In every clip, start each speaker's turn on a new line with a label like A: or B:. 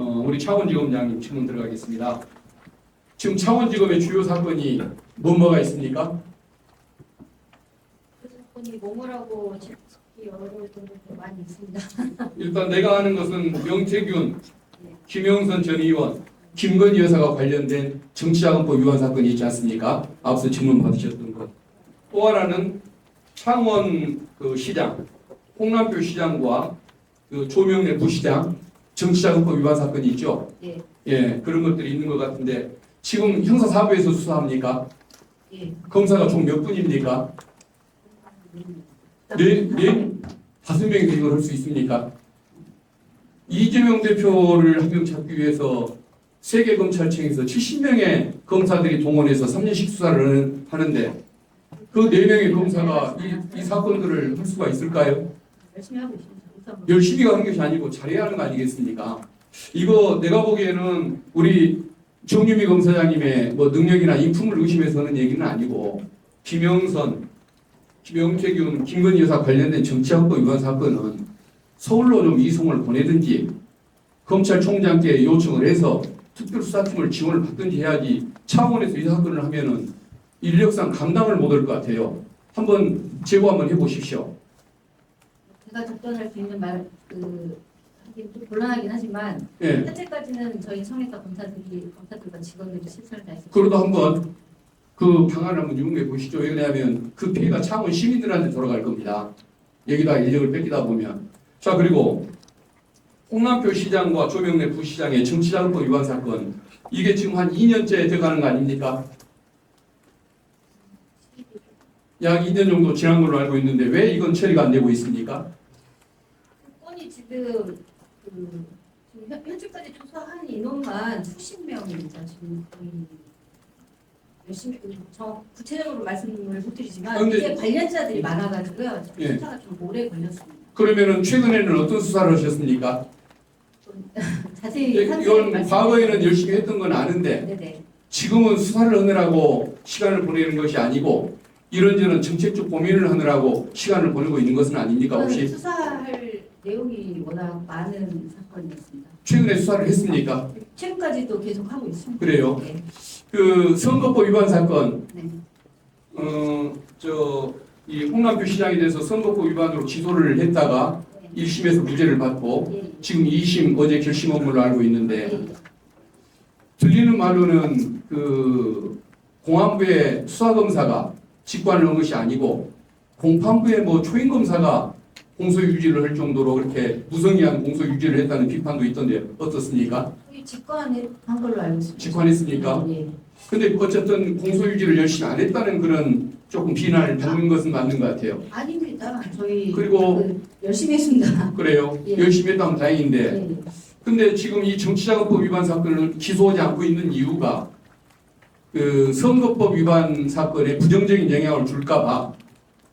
A: 어, 우리 창원지검 장님 질문 들어가겠습니다. 지금 창원지검의 주요 사건이 뭐 뭐가 있습니까?
B: 그 사건이 뭐뭐라고 찾기 어려울 정도로 많이 있습니다.
A: 일단 내가 아는 것은 명태균, 김영선 전 의원, 김건희 여사가 관련된 정치자금법 위반 사건이 있지 않습니까? 앞서 질문 받으셨던 것. 또 하나는 창원 그 시장, 홍남표 시장과 그 조명래 부시장 정치자금법 위반 사건이 있죠.
B: 예,
A: 예, 그런 것들이 있는 것 같은데 지금 형사사부에서 수사합니까?
B: 예.
A: 검사가 총 몇 분입니까? 네, 네, 다섯 명이서 이걸 할 수 있습니까? 이재명 대표를 한명 잡기 위해서 세계 검찰청에서 70명의 검사들이 동원해서 3년씩 수사를 하는- 하는데 그네 명의 검사가 이, 이 사건들을 할 수가 있을까요?
B: 열심히 하고 있습니다.
A: 열심히 하는 것이 아니고 잘해야 하는 거 아니겠습니까? 이거 내가 보기에는 우리 정유미 검사장님의 뭐 능력이나 인품을 의심해서 하는 얘기는 아니고 김영선, 김영태균, 김건희 여사 관련된 정치학법 위반 사건은 서울로 좀 이송을 보내든지 검찰총장께 요청을 해서 특별수사팀을 지원을 받든지 해야지 차원에서 이 사건을 하면은 인력상 감당을 못할 것 같아요. 한번 제보 한번 해보십시오.
B: 제가 답변할 수 있는 말, 그 하긴 좀 곤란하긴 하지만
A: 예.
B: 현재까지는 저희 청에서 검사들이 검사들과 직원들이 실수를 다 했습니다.
A: 그러도 한번 그 방안을 한번 유용해 보시죠. 왜냐하면 그 피해가 창원 시민들한테 돌아갈 겁니다. 여기다 인력을 뺏기다 보면. 자 그리고 홍남표 시장과 조명래 부시장의 정치자금법 위반 사건 이게 지금 한 2년째 돼가는 거 아닙니까? 약 2년 정도 지난 걸로 알고 있는데 왜 이건 처리가 안 되고 있습니까?
B: 건이 지금 그 지금 현- 현재까지 조사한 인원만 수십 명입니다. 지금 거의 열심히 그 저 구체적으로 말씀을 못 드리지만
A: 아, 근데-
B: 이게 관련자들이 많아가지고요. 지금
A: 예.
B: 수사가 좀 오래 걸렸습니다.
A: 그러면은 최근에는 어떤 수사를 하셨습니까?
B: 자세히
A: 예,
B: 상세히
A: 이건
B: 말씀-
A: 과거에는 열심히 했던 건 아는데
B: 네네.
A: 지금은 수사를 하느라고 시간을 보내는 것이 아니고 이런저런 정책적 고민을 하느라고 시간을 보내고 있는 것은 아닙니까 혹시
B: 수사할 내용이 워낙 많은 사건이었습니다.
A: 최근에 수사를 했습니까?
B: 최근까지도 계속 하고 있습니다.
A: 그래요?
B: 네.
A: 그 선거법 위반 사건
B: 네.
A: 어 저이 홍남표 시장에 대해서 선거법 위반으로 기소를 했다가 1심에서 무죄를 받고
B: 예.
A: 지금 2심 어제 결심한 걸로 알고 있는데
B: 예.
A: 들리는 말로는 그 공안부의 수사검사가 직관을 한 것이 아니고 공판부의 뭐 초임 검사가 공소 유지를 할 정도로 그렇게 무성의한 공소 유지를 했다는 비판도 있던데 어떻습니까?
B: 이 직관한 걸로 알고 있습니다.
A: 직관했습니까?
B: 예.
A: 근데 어쨌든 공소 유지를 열심히 안 했다는 그런 조금 비난을 받는 것은 맞는 것 같아요.
B: 아닙니다. 저희
A: 그리고-
B: 그 열심히 했습니다.
A: 그래요.
B: 예.
A: 열심히 했다면 다행인데
B: 예.
A: 근데 지금 이 정치자금법 위반 사건을 기소하지 않고 있는 이유가 그 선거법 위반 사건에 부정적인 영향을 줄까봐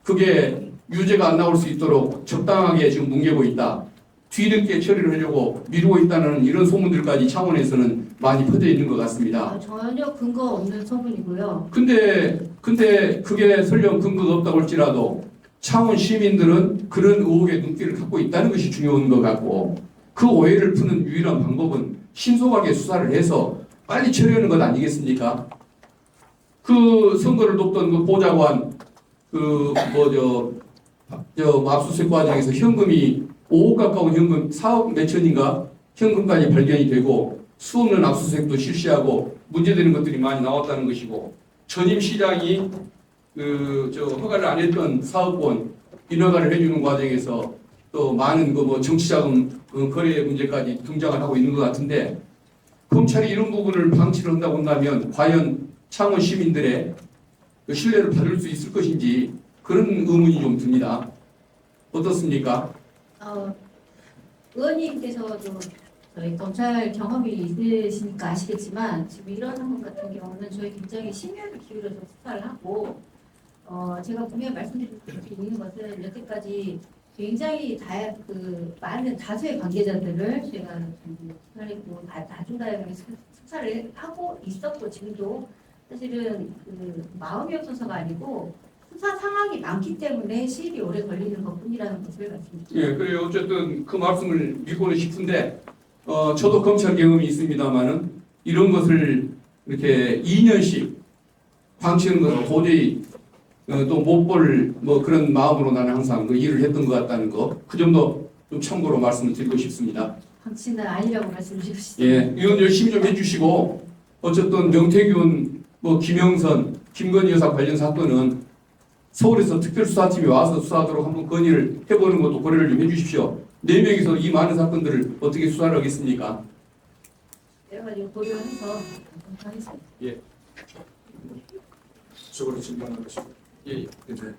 A: 그게 유죄가 안 나올 수 있도록 적당하게 지금 뭉개고 있다. 뒤늦게 처리를 하려고 미루고 있다는 이런 소문들까지 창원에서는 많이 퍼져 있는 것 같습니다.
B: 아, 전혀 근거 없는 소문이고요.
A: 근데 근데 그게 설령 근거가 없다고 할지라도 창원 시민들은 그런 의혹의 눈길을 갖고 있다는 것이 중요한 것 같고 그 오해를 푸는 유일한 방법은 신속하게 수사를 해서 빨리 처리하는 것 아니겠습니까? 그 선거를 돕던 그 보좌관 그 뭐 저 저 압수수색 과정에서 현금이 5억 가까운 현금 4억 몇천인가 현금까지 발견이 되고 수없는 압수수색도 실시하고 문제되는 것들이 많이 나왔다는 것이고 전임 시장이 그 저 허가를 안 했던 사업권 인허가를 해주는 과정에서 또 많은 그 뭐 정치자금 그 거래 문제까지 등장을 하고 있는 것 같은데 검찰이 이런 부분을 방치를 한다고 한다면 과연 창원 시민들의 그 신뢰를 받을 수 있을 것인지 그런 의문이 좀 듭니다. 어떻습니까?
B: 어, 의원님께서도 저희 검찰 경험이 있으시니까 아시겠지만 지금 이런 사건 같은 경우는 저희 굉장히 심혈을 기울여서 수사를 하고 어, 제가 분명히 말씀드릴 수 있는 것은 여태까지 굉장히 다, 그 많은 다수의 관계자들을 제가 수사했고 다 다중다양하게 수- 수사를 하고 있었고 지금도 사실은 그 마음이 없어서가 아니고 수사 상황이 많기 때문에 시일이 오래 걸리는 것뿐이라는 것을 말씀드립니다.
A: 예, 그래요. 어쨌든 그 말씀을 믿고는 싶은데 어, 저도 검찰 경험이 있습니다만은 이런 것을 이렇게 2년씩 방치하는 것은 도저히 어, 또못 볼 뭐 그런 마음으로 나는 항상 그 일을 했던 것 같다는 거그 점도 좀 참고로 말씀을 드리고 싶습니다.
B: 방치는 아니라고 말씀을 주시죠.
A: 예, 이건 열심히 좀 해주시고 어쨌든 명태균, 뭐 김영선, 김건희 여사 관련 사건은 서울에서 특별수사팀이 와서 수사하도록 한번 건의를 해보는 것도 고려를 좀 해주십시오. 네 명이서 이 많은 사건들을 어떻게 수사를 하겠습니까?
B: 여러 가지 고려해서 하겠습니다.
C: 쪽으로 진단하고 싶어요.
A: 예, 예.
C: 이제